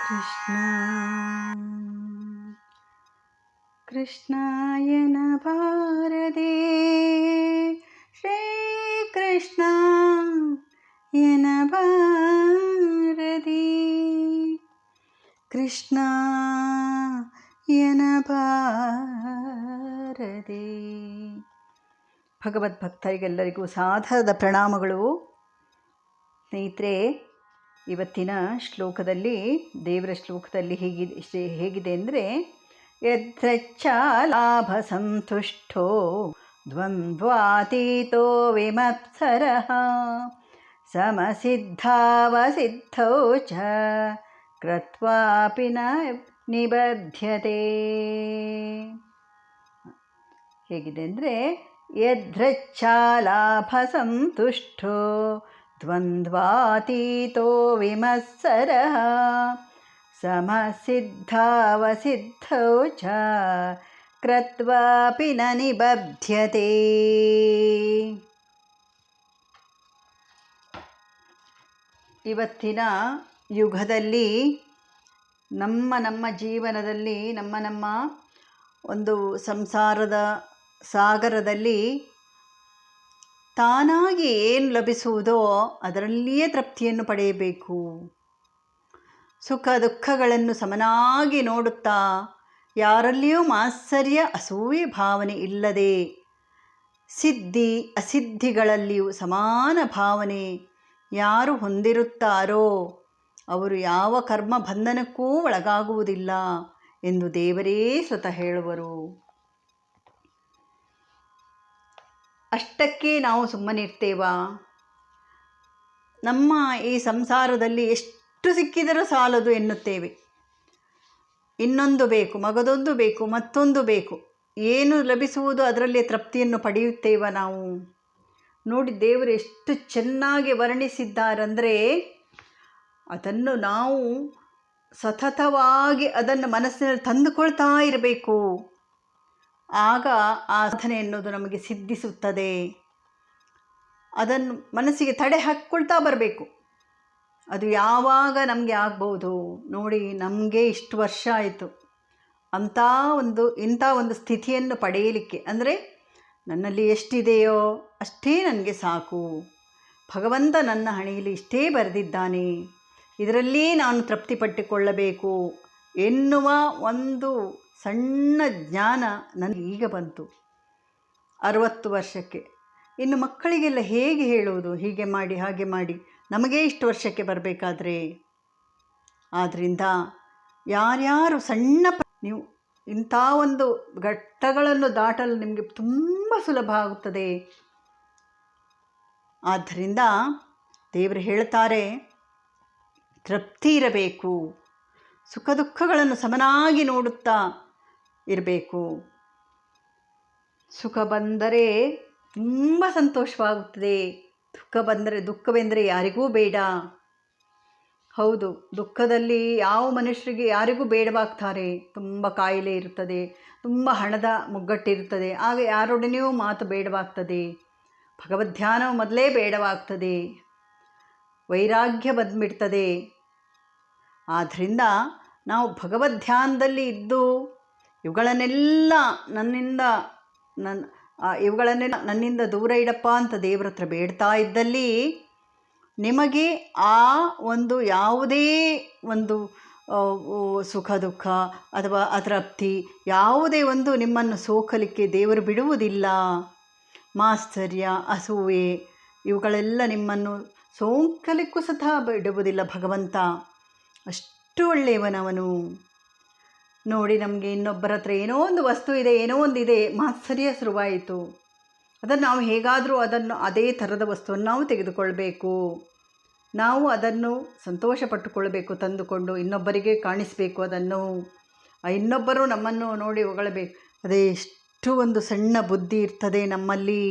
കൃഷ്ണ കൃഷ്ണായന ഭാരതേ ശ്രീകൃഷ്ണ യന ഭാരതി കൃഷ്ണ ಭಗವದ್ಭಕ್ತರಿಗೆಲ್ಲರಿಗೂ ಸಾಧಾರದ ಪ್ರಣಾಮಗಳು. ಸ್ನೇಹಿತರೆ, ಇವತ್ತಿನ ಶ್ಲೋಕದಲ್ಲಿ, ದೇವರ ಶ್ಲೋಕದಲ್ಲಿ ಹೇಗಿದೆ ಹೇಗಿದೆ ಅಂದರೆ, ಯದ್ರಚ್ಚ ಲಾಭ ಸಂತುಷ್ಟೋ ದ್ವಂದ್ವಾತೀತೋ ವಿಮತ್ಸರ ಸಮಸಿದ್ಧಾವಸಿದ್ಧೋ ಚ ಕೃತ್ವಾಪಿ ನ ನಿಬಧ್ಯತೆ. ಹೇಗಿದೆ ಅಂದರೆ ಯದ್ರಚ್ಛಾಲಾಭ ಸಂತುಷ್ಟೋ ದ್ವಂದ್ವಾತೀತೋ समसिद्धावसिद्धौ च ಚ न ನಿಬಧ್ಯತೆ ಇವತ್ತಿನ ಯುಗದಲ್ಲಿ ನಮ್ಮ ನಮ್ಮ ಜೀವನದಲ್ಲಿ ನಮ್ಮ ನಮ್ಮ ಒಂದು ಸಂಸಾರದ ಸಾಗರದಲ್ಲಿ ತಾನಾಗಿ ಏನು ಲಭಿಸುವುದೋ ಅದರಲ್ಲಿಯೇ ತೃಪ್ತಿಯನ್ನು ಪಡೆಯಬೇಕು. ಸುಖ ದುಃಖಗಳನ್ನು ಸಮನಾಗಿ ನೋಡುತ್ತಾ ಯಾರಲ್ಲಿಯೂ ಮಾತ್ಸರ್ಯ ಅಸೂಯೆ ಭಾವನೆ ಇಲ್ಲದೆ ಸಿದ್ಧಿ ಅಸಿದ್ಧಿಗಳಲ್ಲಿಯೂ ಸಮಾನ ಭಾವನೆ ಯಾರು ಹೊಂದಿರುತ್ತಾರೋ ಅವರು ಯಾವ ಕರ್ಮ ಬಂಧನಕ್ಕೂ ಒಳಗಾಗುವುದಿಲ್ಲ ಎಂದು ದೇವರೇ ಸ್ವತಃ ಹೇಳುವರು. ಅಷ್ಟಕ್ಕೆ ನಾವು ಸುಮ್ಮನಿರ್ತೇವಾ ನಮ್ಮ ಈ ಸಂಸಾರದಲ್ಲಿ ಎಷ್ಟು ಸಿಕ್ಕಿದರೂ ಸಾಲದು ಎನ್ನುತ್ತೇವೆ. ಇನ್ನೊಂದು ಬೇಕು, ಮಗದೊಂದು ಬೇಕು, ಮತ್ತೊಂದು ಬೇಕು. ಏನು ಲಭಿಸುವುದು ಅದರಲ್ಲಿ ತೃಪ್ತಿಯನ್ನು ಪಡೆಯುತ್ತೇವ ನಾವು? ನೋಡಿ, ದೇವರು ಎಷ್ಟು ಚೆನ್ನಾಗಿ ವರ್ಣಿಸಿದ್ದಾರಂದರೆ ಅದನ್ನು ನಾವು ಸತತವಾಗಿ ಅದನ್ನು ಮನಸ್ಸಿನಲ್ಲಿ ತಂದುಕೊಳ್ತಾ ಇರಬೇಕು. ಆಗ ಆ ಸಾಧನೆ ಎನ್ನುವುದು ನಮಗೆ ಸಿದ್ಧಿಸುತ್ತದೆ. ಅದನ್ನು ಮನಸ್ಸಿಗೆ ತಡೆ ಹಾಕ್ಕೊಳ್ತಾ ಬರಬೇಕು. ಅದು ಯಾವಾಗ ನಮಗೆ ಆಗ್ಬೋದು ನೋಡಿ, ನಮಗೆ ಇಷ್ಟು ವರ್ಷ ಆಯಿತು. ಅಂಥ ಒಂದು, ಇಂಥ ಒಂದು ಸ್ಥಿತಿಯನ್ನು ಪಡೆಯಲಿಕ್ಕೆ ಅಂದರೆ ನನ್ನಲ್ಲಿ ಎಷ್ಟಿದೆಯೋ ಅಷ್ಟೇ ನನಗೆ ಸಾಕು. ಭಗವಂತ ನನ್ನ ಹಣೆಯಲ್ಲಿ ಇಷ್ಟೇ ಬರೆದಿದ್ದಾನೆ. ಇದರಲ್ಲಿ ನಾನು ತೃಪ್ತಿಪಟ್ಟುಕೊಳ್ಳಬೇಕು ಎನ್ನುವ ಒಂದು ಸಣ್ಣ ಜ್ಞಾನ ನನಗೆ ಈಗ ಬಂತು. ಅರವತ್ತು ವರ್ಷಕ್ಕೆ. ಇನ್ನು ಮಕ್ಕಳಿಗೆಲ್ಲ ಹೇಗೆ ಹೇಳುವುದು? ಹೀಗೆ ಮಾಡಿ, ಹಾಗೆ ಮಾಡಿ. ನಮಗೇ ಇಷ್ಟು ವರ್ಷಕ್ಕೆ ಬರಬೇಕಾದ್ರೆ? ಆದ್ದರಿಂದ ಯಾರ್ಯಾರು ಸಣ್ಣ ನೀವು ಇಂಥ ಒಂದು ಘಟ್ಟಗಳನ್ನು ದಾಟಲು ನಿಮಗೆ ತುಂಬ ಸುಲಭ ಆಗುತ್ತದೆ. ಆದ್ದರಿಂದ ದೇವರು ಹೇಳ್ತಾರೆ, ತೃಪ್ತಿ ಇರಬೇಕು. ಸುಖ ದುಃಖಗಳನ್ನು ಸಮನಾಗಿ ನೋಡುತ್ತಾ ಇರಬೇಕು. ಸುಖ ಬಂದರೆ ತುಂಬ ಸಂತೋಷವಾಗುತ್ತದೆ. ದುಃಖ ಬಂದರೆ ದುಃಖವೆಂದರೆ ಯಾರಿಗೂ ಬೇಡ. ಹೌದು, ದುಃಖದಲ್ಲಿ ಯಾವ ಮನುಷ್ಯರಿಗೆ ಯಾರಿಗೂ ಬೇಡವಾಗ್ತಾರೆ. ತುಂಬ ಕಾಯಿಲೆ ಇರುತ್ತದೆ, ತುಂಬ ಹಣದ ಮುಗ್ಗಟ್ಟಿರುತ್ತದೆ. ಆಗ ಯಾರೊಡನೆಯೂ ಮಾತು ಬೇಡವಾಗ್ತದೆ. ಭಗವದ್ಧ್ಯಾನವು ಮೊದಲೇ ಬೇಡವಾಗ್ತದೆ. ವೈರಾಗ್ಯ ಬಂದ್ಬಿಡ್ತದೆ. ಆದ್ದರಿಂದ ನಾವು ಭಗವದ್ಧ್ಯಾನದಲ್ಲಿ ಇದ್ದು ಇವುಗಳನ್ನೆಲ್ಲ ನನ್ನಿಂದ ನನ್ನ ಇವುಗಳನ್ನೆಲ್ಲ ನನ್ನಿಂದ ದೂರ ಇಡಪ್ಪ ಅಂತ ದೇವ್ರ ಹತ್ರ ಬೇಡ್ತಾ ಇದ್ದಲ್ಲಿ ನಿಮಗೆ ಆ ಒಂದು ಯಾವುದೇ ಒಂದು ಸುಖ, ದುಃಖ ಅಥವಾ ಅತೃಪ್ತಿ ಯಾವುದೇ ಒಂದು ನಿಮ್ಮನ್ನು ಸೋಕಲಿಕ್ಕೆ ದೇವರು ಬಿಡುವುದಿಲ್ಲ. ಮಾಸ್ತರ್ಯ ಅಸೂಯೆ ಇವುಗಳೆಲ್ಲ ನಿಮ್ಮನ್ನು ಸೋಂಕಲಿಕ್ಕೂ ಸಹ ಬಿಡುವುದಿಲ್ಲ ಭಗವಂತ. ಅಷ್ಟು ಒಳ್ಳೆಯವನವನು. ನೋಡಿ ನಮಗೆ ಇನ್ನೊಬ್ಬರ ಹತ್ರ ಏನೋ ಒಂದು ವಸ್ತು ಇದೆ, ಏನೋ ಒಂದು ಇದೆ, ಮಾತ್ಸರ್ಯ ಶುರುವಾಯಿತು. ಅದನ್ನು ನಾವು ಹೇಗಾದರೂ ಅದನ್ನು ಅದೇ ಥರದ ವಸ್ತುವನ್ನು ನಾವು ತೆಗೆದುಕೊಳ್ಬೇಕು. ನಾವು ಅದನ್ನು ಸಂತೋಷ ಪಟ್ಟುಕೊಳ್ಬೇಕು ತಂದುಕೊಂಡು ಇನ್ನೊಬ್ಬರಿಗೆ ಕಾಣಿಸಬೇಕು ಅದನ್ನು. ಇನ್ನೊಬ್ಬರು ನಮ್ಮನ್ನು ನೋಡಿ ಹೊಗಳಬೇಕು. ಅದೇ ಎಷ್ಟು ಒಂದು ಸಣ್ಣ ಬುದ್ಧಿ ಇರ್ತದೆ ನಮ್ಮಲ್ಲಿ.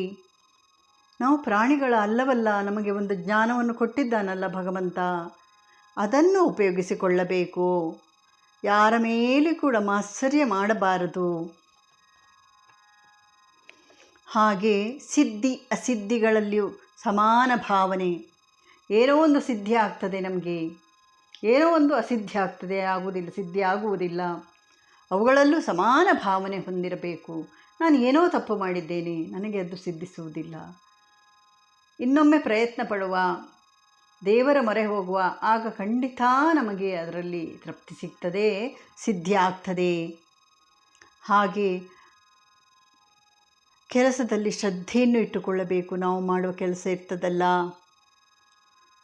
ನಾವು ಪ್ರಾಣಿಗಳ ಅಲ್ಲವಲ್ಲ, ನಮಗೆ ಒಂದು ಜ್ಞಾನವನ್ನು ಕೊಟ್ಟಿದ್ದಾನಲ್ಲ ಭಗವಂತ. ಅದನ್ನು ಉಪಯೋಗಿಸಿಕೊಳ್ಳಬೇಕು. ಯಾರ ಮೇಲೆ ಕೂಡ ಮಾತ್ಸರ್ಯ ಮಾಡಬಾರದು. ಹಾಗೆ ಸಿದ್ಧಿ ಅಸಿದ್ಧಿಗಳಲ್ಲಿಯೂ ಸಮಾನ ಭಾವನೆ. ಏನೋ ಒಂದು ಸಿದ್ಧಿ ಆಗ್ತದೆ ನಮಗೆ. ಏನೋ ಒಂದು ಅಸಿದ್ಧಿ ಆಗ್ತದೆ, ಆಗುವುದಿಲ್ಲ, ಸಿದ್ಧಿ ಆಗುವುದಿಲ್ಲ. ಅವುಗಳಲ್ಲೂ ಸಮಾನ ಭಾವನೆ ಹೊಂದಿರಬೇಕು. ನಾನು ಏನೋ ತಪ್ಪು ಮಾಡಿದ್ದೇನೆ, ನನಗೆ ಅದು ಸಿದ್ಧಿಸುವುದಿಲ್ಲ. ಇನ್ನೊಮ್ಮೆ ಪ್ರಯತ್ನ ಪಡುವ. ದೇವರ ಮೊರೆ ಹೋಗುವ, ಆಗ ಖಂಡಿತ ನಮಗೆ ಅದರಲ್ಲಿ ತೃಪ್ತಿ ಸಿಗ್ತದೆ, ಸಿದ್ಧಿಯಾಗ್ತದೆ. ಹಾಗೆ ಕೆಲಸದಲ್ಲಿ ಶ್ರದ್ಧೆಯನ್ನು ಇಟ್ಟುಕೊಳ್ಳಬೇಕು. ನಾವು ಮಾಡುವ ಕೆಲಸ ಇರ್ತದಲ್ಲ.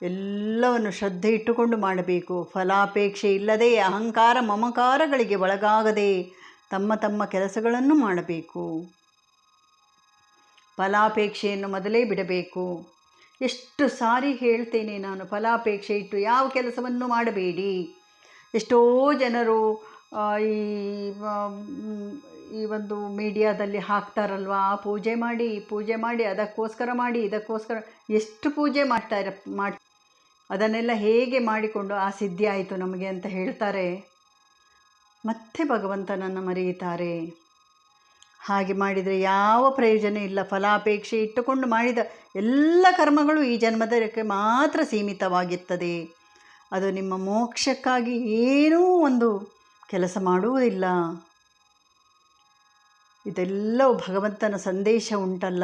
ಎಲ್ಲವನ್ನು ಶ್ರದ್ಧೆ ಇಟ್ಟುಕೊಂಡು ಮಾಡಬೇಕು. ಫಲಾಪೇಕ್ಷೆ ಇಲ್ಲದೆ, ಅಹಂಕಾರ ಮಮಕಾರಗಳಿಗೆ ಒಳಗಾಗದೆ ತಮ್ಮ ತಮ್ಮ ಕೆಲಸಗಳನ್ನು ಮಾಡಬೇಕು. ಫಲಾಪೇಕ್ಷೆಯನ್ನು ಮೊದಲೇ ಬಿಡಬೇಕು. ಎಷ್ಟು ಸಾರಿ ಹೇಳ್ತೇನೆ ನಾನು ಫಲಾಪೇಕ್ಷೆ ಇಟ್ಟು ಯಾವ ಕೆಲಸವನ್ನು ಮಾಡಬೇಡಿ. ಎಷ್ಟೋ ಜನರು ಈ ಈ ಒಂದು ಮೀಡಿಯಾದಲ್ಲಿ ಹಾಕ್ತಾರಲ್ವಾ? ಆ ಪೂಜೆ ಮಾಡಿ ಪೂಜೆ ಮಾಡಿ, ಅದಕ್ಕೋಸ್ಕರ ಮಾಡಿ, ಇದಕ್ಕೋಸ್ಕರ ಎಷ್ಟು ಪೂಜೆ ಮಾಡ್ತಾರೆ, ಮಾಡಿ, ಅದನ್ನೆಲ್ಲ ಹೇಗೆ ಮಾಡಿಕೊಂಡು ಆ ಸಿದ್ಧಿ ಆಯಿತು ನಮಗೆ ಅಂತ ಹೇಳ್ತಾರೆ. ಮತ್ತೆ ಭಗವಂತನನ್ನು ಮರೆಯುತ್ತಾರೆ. ಹಾಗೆ ಮಾಡಿದರೆ ಯಾವ ಪ್ರಯೋಜನ ಇಲ್ಲ. ಫಲಾಪೇಕ್ಷೆ ಇಟ್ಟುಕೊಂಡು ಮಾಡಿದ ಎಲ್ಲ ಕರ್ಮಗಳು ಈ ಜನ್ಮದಕ್ಕೆ ಮಾತ್ರ ಸೀಮಿತವಾಗಿರ್ತದೆ. ಅದು ನಿಮ್ಮ ಮೋಕ್ಷಕ್ಕಾಗಿ ಏನೂ ಒಂದು ಕೆಲಸ ಮಾಡುವುದಿಲ್ಲ. ಇದೆಲ್ಲವೂ ಭಗವಂತನ ಸಂದೇಶ ಉಂಟಲ್ಲ.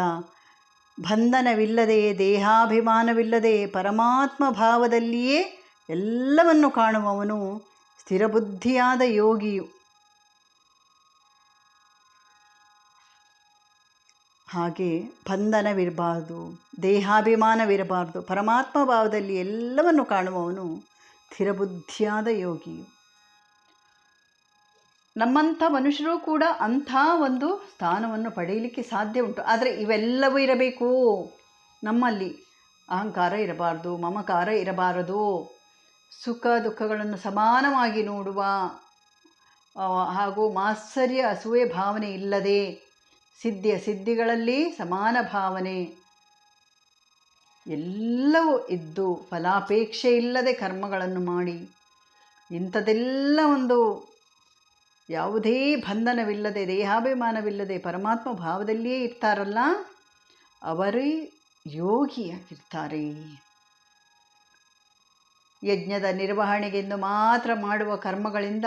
ಬಂಧನವಿಲ್ಲದೆ, ದೇಹಾಭಿಮಾನವಿಲ್ಲದೆ, ಪರಮಾತ್ಮ ಭಾವದಲ್ಲಿಯೇ ಎಲ್ಲವನ್ನು ಕಾಣುವವನು ಸ್ಥಿರಬುದ್ಧಿಯಾದ ಯೋಗಿಯು. ಹಾಗೆ ಬಂಧನವಿರಬಾರ್ದು, ದೇಹಾಭಿಮಾನವಿರಬಾರ್ದು, ಪರಮಾತ್ಮ ಭಾವದಲ್ಲಿ ಎಲ್ಲವನ್ನು ಕಾಣುವವನು ಸ್ಥಿರಬುದ್ಧಿಯಾದ ಯೋಗಿಯು. ನಮ್ಮಂಥ ಮನುಷ್ಯರು ಕೂಡ ಅಂಥ ಒಂದು ಸ್ಥಾನವನ್ನು ಪಡೆಯಲಿಕ್ಕೆ ಸಾಧ್ಯ ಉಂಟು. ಆದರೆ ಇವೆಲ್ಲವೂ ಇರಬೇಕು. ನಮ್ಮಲ್ಲಿ ಅಹಂಕಾರ ಇರಬಾರ್ದು, ಮಮಕಾರ ಇರಬಾರದು. ಸುಖ ದುಃಖಗಳನ್ನು ಸಮಾನವಾಗಿ ನೋಡುವ ಹಾಗೂ ಮಾತ್ಸರ್ಯ ಅಸೂಯೆ ಭಾವನೆ ಇಲ್ಲದೆ ಸಿದ್ಧಿಯ ಸಿದ್ಧಿಗಳಲ್ಲಿ ಸಮಾನ ಭಾವನೆ. ಎಲ್ಲವೂ ಇದ್ದು ಫಲಾಪೇಕ್ಷೆ ಇಲ್ಲದೆ ಕರ್ಮಗಳನ್ನು ಮಾಡಿ. ಇಂಥದೆಲ್ಲ ಒಂದು ಯಾವುದೇ ಬಂಧನವಿಲ್ಲದೆ, ದೇಹಾಭಿಮಾನವಿಲ್ಲದೆ ಪರಮಾತ್ಮ ಭಾವದಲ್ಲಿಯೇ ಇರ್ತಾರಲ್ಲ, ಅವರೇ ಯೋಗಿಯಾಗಿರ್ತಾರೆ. ಯಜ್ಞದ ನಿರ್ವಹಣೆಗೆಂದು ಮಾತ್ರ ಮಾಡುವ ಕರ್ಮಗಳಿಂದ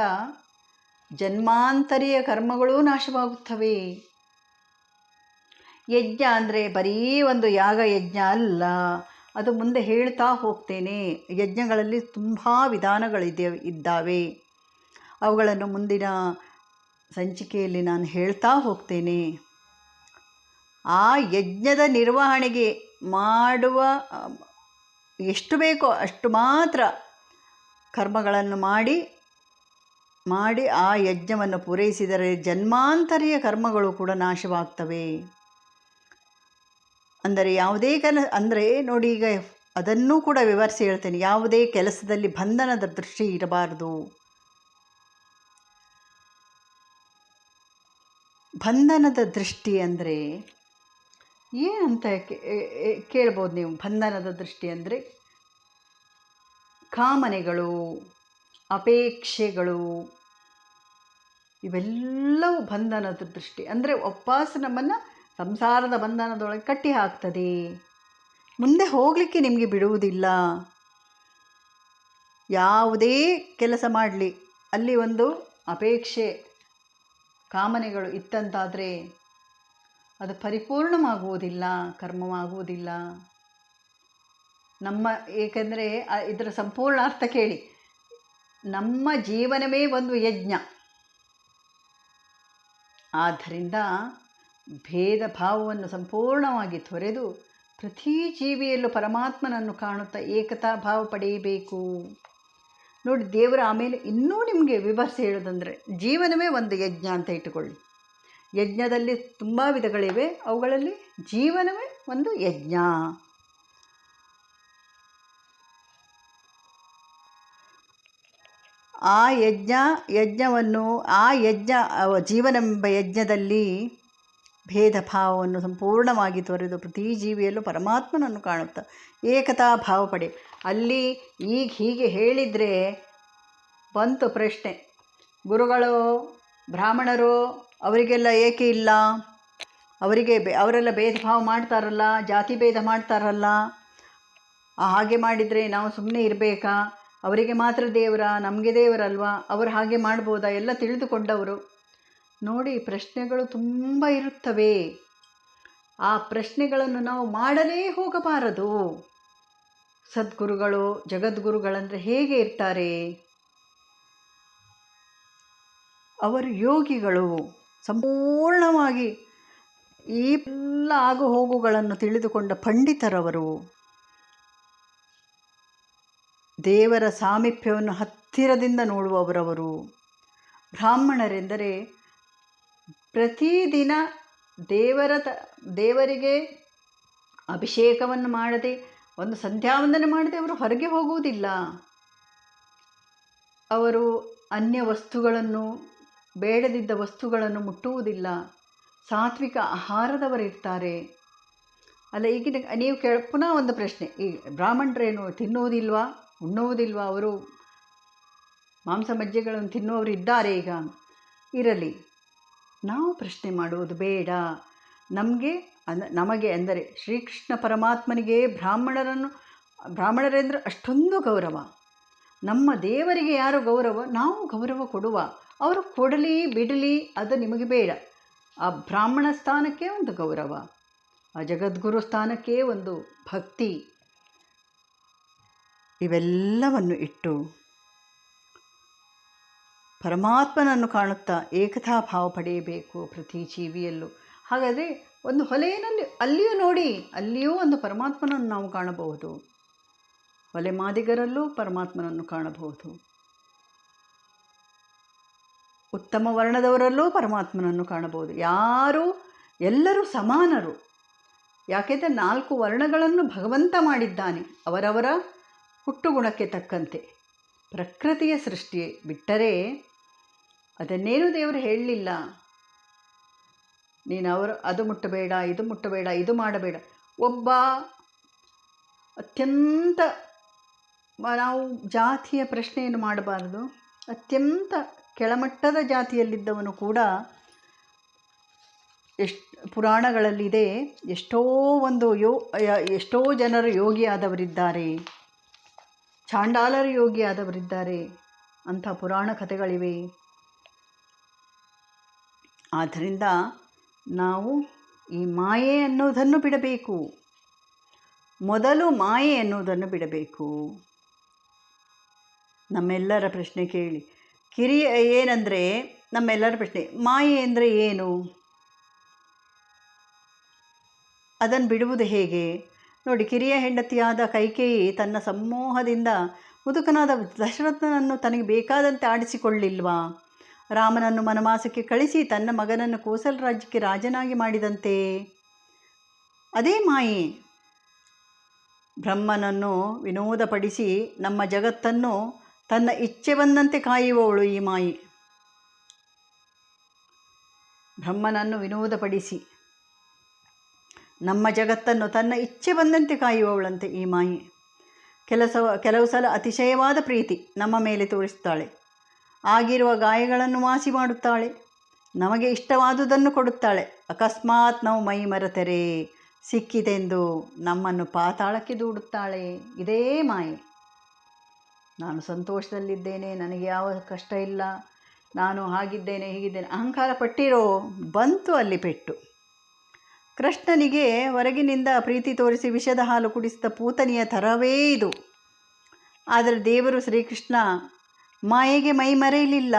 ಜನ್ಮಾಂತರಿಯ ಕರ್ಮಗಳೂ ನಾಶವಾಗುತ್ತವೆ. ಯಜ್ಞ ಅಂದರೆ ಬರೀ ಒಂದು ಯಾಗ ಯಜ್ಞ ಅಲ್ಲ. ಅದು ಮುಂದೆ ಹೇಳ್ತಾ ಹೋಗ್ತೇನೆ. ಯಜ್ಞಗಳಲ್ಲಿ ತುಂಬ ವಿಧಾನಗಳಿದೆ, ಇದ್ದಾವೆ. ಅವುಗಳನ್ನು ಮುಂದಿನ ಸಂಚಿಕೆಯಲ್ಲಿ ನಾನು ಹೇಳ್ತಾ ಹೋಗ್ತೇನೆ. ಆ ಯಜ್ಞದ ನಿರ್ವಹಣೆಗೆ ಮಾಡುವ, ಎಷ್ಟು ಬೇಕೋ ಅಷ್ಟು ಮಾತ್ರ ಕರ್ಮಗಳನ್ನು ಮಾಡಿ ಮಾಡಿ ಆ ಯಜ್ಞವನ್ನು ಪೂರೈಸಿದರೆ ಜನ್ಮಾಂತರಿಯ ಕರ್ಮಗಳು ಕೂಡ ನಾಶವಾಗ್ತವೆ. ಅಂದರೆ ಯಾವುದೇ ಕೆಲ ಅಂದರೆ ನೋಡಿ ಈಗ ಅದನ್ನೂ ಕೂಡ ವಿವರಿಸಿ ಹೇಳ್ತೇನೆ. ಯಾವುದೇ ಕೆಲಸದಲ್ಲಿ ಬಂಧನದ ದೃಷ್ಟಿ ಇರಬಾರದು. ಬಂಧನದ ದೃಷ್ಟಿ ಅಂದರೆ ಏನಂತ ಕೇಳ್ಬೋದು ನೀವು. ಬಂಧನದ ದೃಷ್ಟಿ ಅಂದರೆ ಕಾಮನೆಗಳು, ಅಪೇಕ್ಷೆಗಳು, ಇವೆಲ್ಲವೂ ಬಂಧನದ ದೃಷ್ಟಿ. ಅಂದರೆ ಒಪ್ಪಾಸ ನಮ್ಮನ್ನು ಸಂಸಾರದ ಬಂಧನದೊಳಗೆ ಕಟ್ಟಿ ಹಾಕ್ತದೆ. ಮುಂದೆ ಹೋಗಲಿಕ್ಕೆ ನಿಮಗೆ ಬಿಡುವುದಿಲ್ಲ. ಯಾವುದೇ ಕೆಲಸ ಮಾಡಲಿ, ಅಲ್ಲಿ ಒಂದು ಅಪೇಕ್ಷೆ, ಕಾಮನೆಗಳು ಇತ್ತಂತಾದರೆ ಅದು ಪರಿಪೂರ್ಣವಾಗುವುದಿಲ್ಲ, ಕರ್ಮವಾಗುವುದಿಲ್ಲ. ನಮ್ಮ, ಏಕೆಂದರೆ ಇದರ ಸಂಪೂರ್ಣ ಅರ್ಥ ಕೇಳಿ. ನಮ್ಮ ಜೀವನವೇ ಒಂದು ಯಜ್ಞ. ಆದ್ದರಿಂದ ಭೇದ ಭಾವವನ್ನು ಸಂಪೂರ್ಣವಾಗಿ ತೊರೆದು ಪ್ರತಿ ಜೀವಿಯಲ್ಲೂ ಪರಮಾತ್ಮನನ್ನು ಕಾಣುತ್ತಾ ಏಕತಾ ಭಾವ ಪಡೆಯಬೇಕು. ನೋಡಿ, ದೇವರ ಆಮೇಲೆ ಇನ್ನೂ ನಿಮಗೆ ವಿಭರ್ಸೆ ಹೇಳೋದಂದರೆ ಜೀವನವೇ ಒಂದು ಯಜ್ಞ ಅಂತ ಇಟ್ಟುಕೊಳ್ಳಿ. ಯಜ್ಞದಲ್ಲಿ ತುಂಬ ವಿಧಗಳಿವೆ, ಅವುಗಳಲ್ಲಿ ಜೀವನವೇ ಒಂದು ಯಜ್ಞ. ಆ ಯಜ್ಞ, ಯಜ್ಞವನ್ನು, ಆ ಯಜ್ಞ ಜೀವನವೆಂಬ ಯಜ್ಞದಲ್ಲಿ ಭೇದ ಭಾವವನ್ನು ಸಂಪೂರ್ಣವಾಗಿ ತೊರೆದು ಪ್ರತಿ ಜೀವಿಯಲ್ಲೂ ಪರಮಾತ್ಮನನ್ನು ಕಾಣುತ್ತಾ ಏಕತಾ ಭಾವ ಪಡೆ. ಅಲ್ಲಿ ಈಗ ಹೀಗೆ ಹೇಳಿದರೆ ಬಂತು ಪ್ರಶ್ನೆ. ಗುರುಗಳು, ಬ್ರಾಹ್ಮಣರು, ಅವರಿಗೆಲ್ಲ ಏಕೆ ಇಲ್ಲ? ಅವರಿಗೆ ಬೆ, ಅವರೆಲ್ಲ ಭೇದ ಭಾವ ಮಾಡ್ತಾರಲ್ಲ, ಜಾತಿ ಭೇದ ಮಾಡ್ತಾರಲ್ಲ. ಹಾಗೆ ಮಾಡಿದರೆ ನಾವು ಸುಮ್ಮನೆ ಇರಬೇಕಾ? ಅವರಿಗೆ ಮಾತ್ರ ದೇವರ? ನಮಗೆ ದೇವರಲ್ವಾ? ಅವರು ಹಾಗೆ ಮಾಡ್ಬೋದಾ? ಎಲ್ಲ ತಿಳಿದುಕೊಂಡವರು. ನೋಡಿ ಪ್ರಶ್ನೆಗಳು ತುಂಬ ಇರುತ್ತವೆ. ಆ ಪ್ರಶ್ನೆಗಳನ್ನು ನಾವು ಮಾಡಲೇ ಹೋಗಬಾರದು. ಸದ್ಗುರುಗಳು, ಜಗದ್ಗುರುಗಳಂದರೆ ಹೇಗೆ ಇರ್ತಾರೆ? ಅವರು ಯೋಗಿಗಳು ಸಂಪೂರ್ಣವಾಗಿ ಈ ಎಲ್ಲ ಆಗು ಹೋಗುಗಳನ್ನು ತಿಳಿದುಕೊಂಡ ಪಂಡಿತರವರು ದೇವರ ಸಾಮೀಪ್ಯವನ್ನು ಹತ್ತಿರದಿಂದ ನೋಡುವವರವರು. ಬ್ರಾಹ್ಮಣರೆಂದರೆ ಪ್ರತಿದಿನ ದೇವರ ತ, ದೇವರಿಗೆ ಅಭಿಷೇಕವನ್ನು ಮಾಡದೆ, ಒಂದು ಸಂಧ್ಯಾವಂದನೆ ಮಾಡದೆ ಅವರು ಹೊರಗೆ ಹೋಗುವುದಿಲ್ಲ. ಅವರು ಅನ್ಯ ವಸ್ತುಗಳನ್ನು, ಬೇಡದಿದ್ದ ವಸ್ತುಗಳನ್ನು ಮುಟ್ಟುವುದಿಲ್ಲ. ಸಾತ್ವಿಕ ಆಹಾರದವರಿರ್ತಾರೆ ಅಲ್ಲ, ಈಗಿನ ನೀವು ಕೇಳ, ಪುನಃ ಒಂದು ಪ್ರಶ್ನೆ. ಈ ಬ್ರಾಹ್ಮಣರೇನು ತಿನ್ನುವುದಿಲ್ವಾ? ಉಣ್ಣುವುದಿಲ್ವಾ? ಅವರು ಮಾಂಸ ಮಜ್ಜೆಗಳನ್ನು ತಿನ್ನುವವರು ಇದ್ದಾರೆ ಈಗ. ಇರಲಿ. ನಾವು ಪ್ರಶ್ನೆ ಮಾಡುವುದು ಬೇಡ. ನಮಗೆ ಅಂದ ನಮಗೆ ಅಂದರೆ ಶ್ರೀಕೃಷ್ಣ ಪರಮಾತ್ಮನಿಗೆ ಬ್ರಾಹ್ಮಣರನ್ನು, ಬ್ರಾಹ್ಮಣರೆಂದರೆ ಅಷ್ಟೊಂದು ಗೌರವ. ನಮ್ಮ ದೇವರಿಗೆ ಯಾರು ಗೌರವ? ನಾವು ಗೌರವ ಕೊಡುವ. ಅವರು ಕೊಡಲಿ, ಬಿಡಲಿ ಅದು ನಿಮಗೆ ಬೇಡ. ಆ ಬ್ರಾಹ್ಮಣ ಸ್ಥಾನಕ್ಕೆ ಒಂದು ಗೌರವ. ಆ ಜಗದ್ಗುರು ಸ್ಥಾನಕ್ಕೆ ಒಂದು ಭಕ್ತಿ. ಇವೆಲ್ಲವನ್ನು ಇಟ್ಟು ಪರಮಾತ್ಮನನ್ನು ಕಾಣುತ್ತಾ ಏಕತಾ ಭಾವ ಪಡೆಯಬೇಕು ಪ್ರತಿ ಜೀವಿಯಲ್ಲೂ. ಹಾಗಾದರೆ ಒಂದು ಹೊಲೆಯಲ್ಲಿ ಅಲ್ಲಿಯೂ ನೋಡಿ, ಅಲ್ಲಿಯೂ ಒಂದು ಪರಮಾತ್ಮನನ್ನು ನಾವು ಕಾಣಬಹುದು. ಹೊಲೆ ಮಾದಿಗರಲ್ಲೂ ಪರಮಾತ್ಮನನ್ನು ಕಾಣಬಹುದು. ಉತ್ತಮ ವರ್ಣದವರಲ್ಲೂ ಪರಮಾತ್ಮನನ್ನು ಕಾಣಬಹುದು. ಯಾರು? ಎಲ್ಲರೂ ಸಮಾನರು. ಯಾಕೆಂದರೆ ನಾಲ್ಕು ವರ್ಣಗಳನ್ನು ಭಗವಂತ ಮಾಡಿದ್ದಾನೆ. ಅವರವರ ಹುಟ್ಟುಗುಣಕ್ಕೆ ತಕ್ಕಂತೆ. ಪ್ರಕೃತಿಯ ಸೃಷ್ಟಿ ಬಿಟ್ಟರೆ ಅದನ್ನೇನು ದೇವರು ಹೇಳಲಿಲ್ಲ. ನೀನು ಅವರು, ಅದು ಮುಟ್ಟಬೇಡ, ಇದು ಮುಟ್ಟಬೇಡ, ಇದು ಮಾಡಬೇಡ. ಒಬ್ಬ ಅತ್ಯಂತ ನಾವು ಜಾತಿಯ ಪ್ರಶ್ನೆಯನ್ನು ಮಾಡಬಾರದು. ಅತ್ಯಂತ ಕೆಳಮಟ್ಟದ ಜಾತಿಯಲ್ಲಿದ್ದವನು ಕೂಡ ಎಷ್ಟು ಪುರಾಣಗಳಲ್ಲಿದೆ, ಎಷ್ಟೋ ಒಂದು ಯೋ ಎಷ್ಟೋ ಜನರು ಯೋಗಿಯಾದವರಿದ್ದಾರೆ ಚಾಂಡಾಲರು ಯೋಗಿಯಾದವರಿದ್ದಾರೆ ಅಂಥ ಪುರಾಣ ಕಥೆಗಳಿವೆ. ಆದ್ದರಿಂದ ನಾವು ಈ ಮಾಯೆ ಅನ್ನೋದನ್ನು ಬಿಡಬೇಕು. ಮೊದಲು ಮಾಯೆ ಅನ್ನೋದನ್ನು ಬಿಡಬೇಕು. ನಮ್ಮೆಲ್ಲರ ಪ್ರಶ್ನೆ ಕೇಳಿ. ಕಿರಿಯ ಏನಂದರೆ, ನಮ್ಮೆಲ್ಲರ ಪ್ರಶ್ನೆ, ಮಾಯೆ ಅಂದರೆ ಏನು? ಅದನ್ನು ಬಿಡುವುದು ಹೇಗೆ? ನೋಡಿ, ಕಿರಿಯ ಹೆಂಡತಿಯಾದ ಕೈಕೇಯಿ ತನ್ನ ಸಮೂಹದಿಂದ ಮುದುಕನಾದ ದಶರಥನನ್ನು ತನಗೆ ಬೇಕಾದಂತೆ ಆಡಿಸಿಕೊಳ್ಳಿಲ್ವಾ? ರಾಮನನ್ನು ಮನಮಾಸಕ್ಕೆ ಕಳಿಸಿ ತನ್ನ ಮಗನನ್ನು ಕೋಸಲ ರಾಜ್ಯಕ್ಕೆ ರಾಜನಾಗಿ ಮಾಡಿದಂತೆ. ಅದೇ ಮಾಯೆ. ಬ್ರಹ್ಮನನ್ನು ವಿನೋದಪಡಿಸಿ ನಮ್ಮ ಜಗತ್ತನ್ನು ತನ್ನ ಇಚ್ಛೆ ಬಂದಂತೆ ಕಾಯುವವಳು ಈ ಮಾಯಿ. ಬ್ರಹ್ಮನನ್ನು ವಿನೋದಪಡಿಸಿ ನಮ್ಮ ಜಗತ್ತನ್ನು ತನ್ನ ಇಚ್ಛೆ ಬಂದಂತೆ ಕಾಯುವವಳಂತೆ ಈ ಮಾಯಿ. ಕೆಲಸ ಕೆಲವು ಸಲ ಅತಿಶಯವಾದ ಪ್ರೀತಿ ನಮ್ಮ ಮೇಲೆ ತೋರಿಸ್ತಾಳೆ. ಆಗಿರುವ ಗಾಯಗಳನ್ನು ವಾಸಿ ಮಾಡುತ್ತಾಳೆ. ನಮಗೆ ಇಷ್ಟವಾದುದನ್ನು ಕೊಡುತ್ತಾಳೆ. ಅಕಸ್ಮಾತ್ ನಾವು ಮೈ ಮರೆತರೆ. ಸಿಕ್ಕಿದೆಂದು ನಮ್ಮನ್ನು ಪಾತಾಳಕ್ಕೆ ದೂಡುತ್ತಾಳೆ. ಇದೇ ಮಾಯೆ. ನಾನು ಸಂತೋಷದಲ್ಲಿದ್ದೇನೆ. ನನಗೆ ಯಾವ ಕಷ್ಟ ಇಲ್ಲ. ನಾನು ಹಾಗಿದ್ದೇನೆ, ಹೀಗಿದ್ದೇನೆ. ಅಹಂಕಾರ ಪಟ್ಟಿರೋ ಬಂತು ಅಲ್ಲಿ ಪೆಟ್ಟು. ಕೃಷ್ಣನಿಗೆ ಹೊರಗಿನಿಂದ ಪ್ರೀತಿ ತೋರಿಸಿ ವಿಷದ ಹಾಲು ಕುಡಿಸಿದ ಪೂತನಿಯ ಥರವೇ ಇದು. ಆದರೆ ದೇವರು ಶ್ರೀಕೃಷ್ಣ ಮಾಯೆಗೆ ಮೈ ಮರೆಯಲಿಲ್ಲ.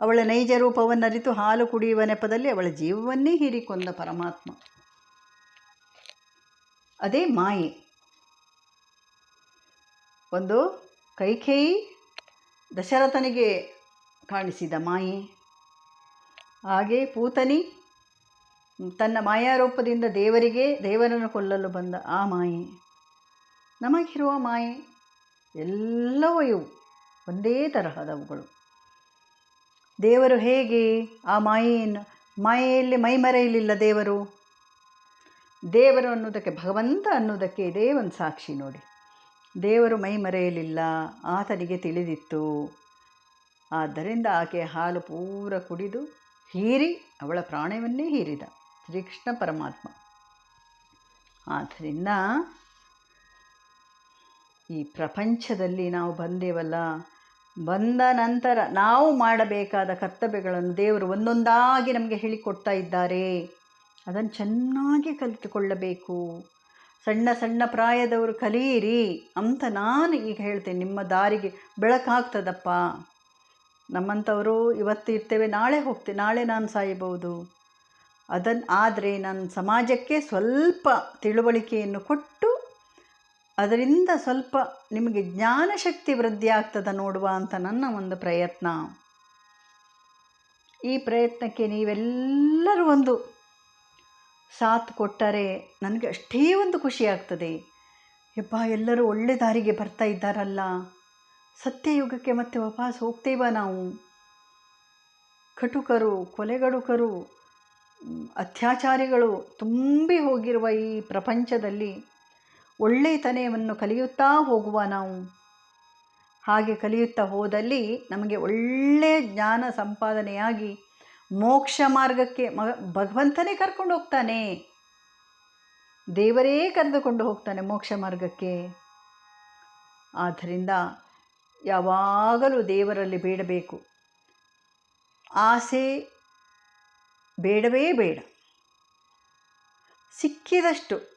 ಅವಳ ನೈಜ ರೂಪವನ್ನರಿತು ಹಾಲು ಕುಡಿಯುವ ನೆಪದಲ್ಲಿ ಅವಳ ಜೀವವನ್ನೇ ಹೀರಿಕೊಂಡ ಪರಮಾತ್ಮ. ಅದೇ ಮಾಯೆ. ಒಂದು ಕೈಕೇಯಿ ದಶರಥನಿಗೆ ಕಾಣಿಸಿದ ಮಾಯೆ. ಹಾಗೆ ಪೂತನಿ ತನ್ನ ಮಾಯಾರೂಪದಿಂದ ದೇವರಿಗೆ, ದೇವರನ್ನು ಕೊಲ್ಲಲು ಬಂದ ಆ ಮಾಯೆ. ನಮಗಿರುವ ಮಾಯೆ ಎಲ್ಲವೂ ಇವು. ಒಂದೇ ತರಹದವುಗಳು. ದೇವರು ಹೇಗೆ ಆ ಮಾಯೆಯನ್ನು, ಮಾಯೆಯಲ್ಲಿ ಮೈಮರೆಯಲಿಲ್ಲ ದೇವರು? ದೇವರು ಅನ್ನೋದಕ್ಕೆ ಭಗವಂತ ಅನ್ನೋದಕ್ಕೆ ಇದೇ ಒಂದು ಸಾಕ್ಷಿ ನೋಡಿ. ದೇವರು ಮೈ ಮರೆಯಲಿಲ್ಲ ಆತನಿಗೆ ತಿಳಿದಿತ್ತು. ಆದ್ದರಿಂದ ಆಕೆ ಹಾಲು ಪೂರ ಕುಡಿದು ಹೀರಿ ಅವಳ ಪ್ರಾಣವನ್ನೇ ಹೀರಿದ ಶ್ರೀಕೃಷ್ಣ ಪರಮಾತ್ಮ. ಆದ್ದರಿಂದ ಈ ಪ್ರಪಂಚದಲ್ಲಿ ನಾವು ಬಂದೇವಲ್ಲ ಬಂದ ನಂತರ ನಾವು ಮಾಡಬೇಕಾದ ಕರ್ತವ್ಯಗಳನ್ನು ದೇವರು ಒಂದೊಂದಾಗಿ ನಮಗೆ ಹೇಳಿಕೊಡ್ತಾ ಇದ್ದಾರೆ. ಅದನ್ನು ಚೆನ್ನಾಗಿ ಕಲಿತುಕೊಳ್ಳಬೇಕು. ಸಣ್ಣ ಸಣ್ಣ ಪ್ರಾಯದವರು ಕಲಿಯಿರಿ ಅಂತ ನಾನು ಈಗ ಹೇಳ್ತೇನೆ. ನಿಮ್ಮ ದಾರಿಗೆ ಬೆಳಕಾಗ್ತದಪ್ಪ. ನಮ್ಮಂಥವರು ಇವತ್ತು ಇರ್ತೇವೆ, ನಾಳೆ ಹೋಗ್ತೇವೆ, ನಾಳೆ ನಾನು ಸಾಯಬಹುದು. ಅದನ್ನು ಆದರೆ ನಾನು ಸಮಾಜಕ್ಕೆ ಸ್ವಲ್ಪ ತಿಳುವಳಿಕೆಯನ್ನು ಕೊಟ್ಟು ಅದರಿಂದ ಸ್ವಲ್ಪ ನಿಮಗೆ ಜ್ಞಾನಶಕ್ತಿ ವೃದ್ಧಿ ಆಗ್ತದ ನೋಡುವ ಅಂತ ನನ್ನ ಒಂದು ಪ್ರಯತ್ನ. ಈ ಪ್ರಯತ್ನಕ್ಕೆ ನೀವೆಲ್ಲರೂ ಒಂದು ಸಾಥ್ ಕೊಟ್ಟರೆ ನನಗೆ ಅಷ್ಟೇ ಒಂದು ಖುಷಿ ಆಗ್ತದೆ. ಯಪ್ಪ, ಎಲ್ಲರೂ ಒಳ್ಳೆ ದಾರಿಗೆ ಬರ್ತಾ ಇದ್ದಾರಲ್ಲ. ಸತ್ಯಯುಗಕ್ಕೆ ಮತ್ತೆ ವಾಪಸ್ ಹೋಗ್ತೇವ ನಾವು? ಕಟುಕರು, ಕೊಲೆಗಡುಕರು, ಅತ್ಯಾಚಾರಿಗಳು ತುಂಬಿ ಹೋಗಿರುವ ಈ ಪ್ರಪಂಚದಲ್ಲಿ ಒಳ್ಳೆಯತನವನ್ನು ಕಲಿಯುತ್ತಾ ಹೋಗುವ ನಾವು. ಹಾಗೆ ಕಲಿಯುತ್ತಾ ಹೋದಲ್ಲಿ ನಮಗೆ ಒಳ್ಳೆಯ ಜ್ಞಾನ ಸಂಪಾದನೆಯಾಗಿ ಮೋಕ್ಷ ಮಾರ್ಗಕ್ಕೆ ಮಗ ಭಗವಂತನೇ ಕರ್ಕೊಂಡು ಹೋಗ್ತಾನೆ. ದೇವರೇ ಕರೆದುಕೊಂಡು ಹೋಗ್ತಾನೆ ಮೋಕ್ಷ ಮಾರ್ಗಕ್ಕೆ. ಆದ್ದರಿಂದ ಯಾವಾಗಲೂ ದೇವರಲ್ಲಿ ಬೇಡಬೇಕು. ಆಸೆ ಬೇಡವೇ ಬೇಡ. ಸಿಕ್ಕಿದಷ್ಟು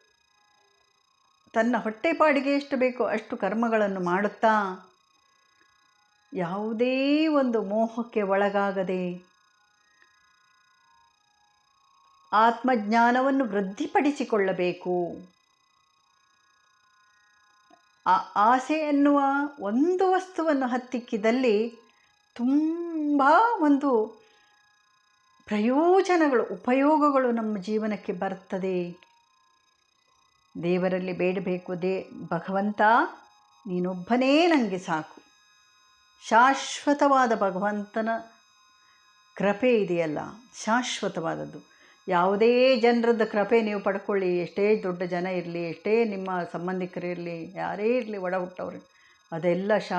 ತನ್ನ ಹೊಟ್ಟೆಪಾಡಿಗೆ ಎಷ್ಟು ಬೇಕೋ ಅಷ್ಟು ಕರ್ಮಗಳನ್ನು ಮಾಡುತ್ತಾ? ಯಾವುದೇ ಒಂದು ಮೋಹಕ್ಕೆ ಒಳಗಾಗದೆ ಆತ್ಮಜ್ಞಾನವನ್ನು ವೃದ್ಧಿಪಡಿಸಿಕೊಳ್ಳಬೇಕು. ಆ ಆಸೆ ಎನ್ನುವ ಒಂದು ವಸ್ತುವನ್ನು ಹತ್ತಿಕ್ಕಿದಲ್ಲಿ ತುಂಬ ಒಂದು ಪ್ರಯೋಜನಗಳು, ಉಪಯೋಗಗಳು ನಮ್ಮ ಜೀವನಕ್ಕೆ ಬರ್ತದೆ. ದೇವರಲ್ಲಿ ಬೇಡಬೇಕು ದೇ, ಭಗವಂತ, ನೀನೊಬ್ಬನೇ ನನಗೆ ಸಾಕು. ಶಾಶ್ವತವಾದ ಭಗವಂತನ ಕೃಪೆ ಇದೆಯಲ್ಲ, ಶಾಶ್ವತವಾದದ್ದು. ಯಾವುದೇ ಜನರದ್ದು ಕೃಪೆ ನೀವು ಪಡ್ಕೊಳ್ಳಿ, ಎಷ್ಟೇ ದೊಡ್ಡ ಜನ ಇರಲಿ, ಎಷ್ಟೇ ನಿಮ್ಮ ಸಂಬಂಧಿಕರಿರಲಿ, ಯಾರೇ ಇರಲಿ ಒಡ ಹುಟ್ಟವ್ರು ಅದೆಲ್ಲ ಶಾ